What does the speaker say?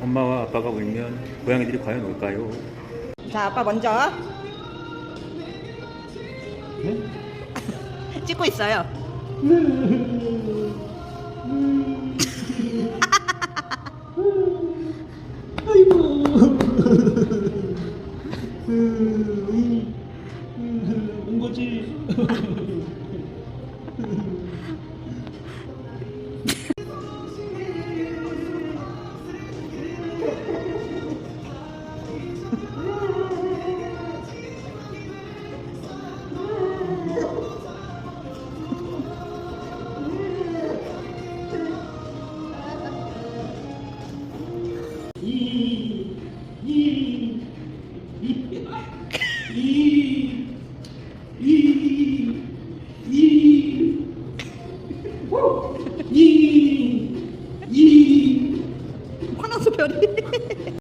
엄마와 아빠가 울면 고양이들이 과연 올까요? 자, 아빠 먼저 네? 찍고 있어요. 온 거지. 화 possibility.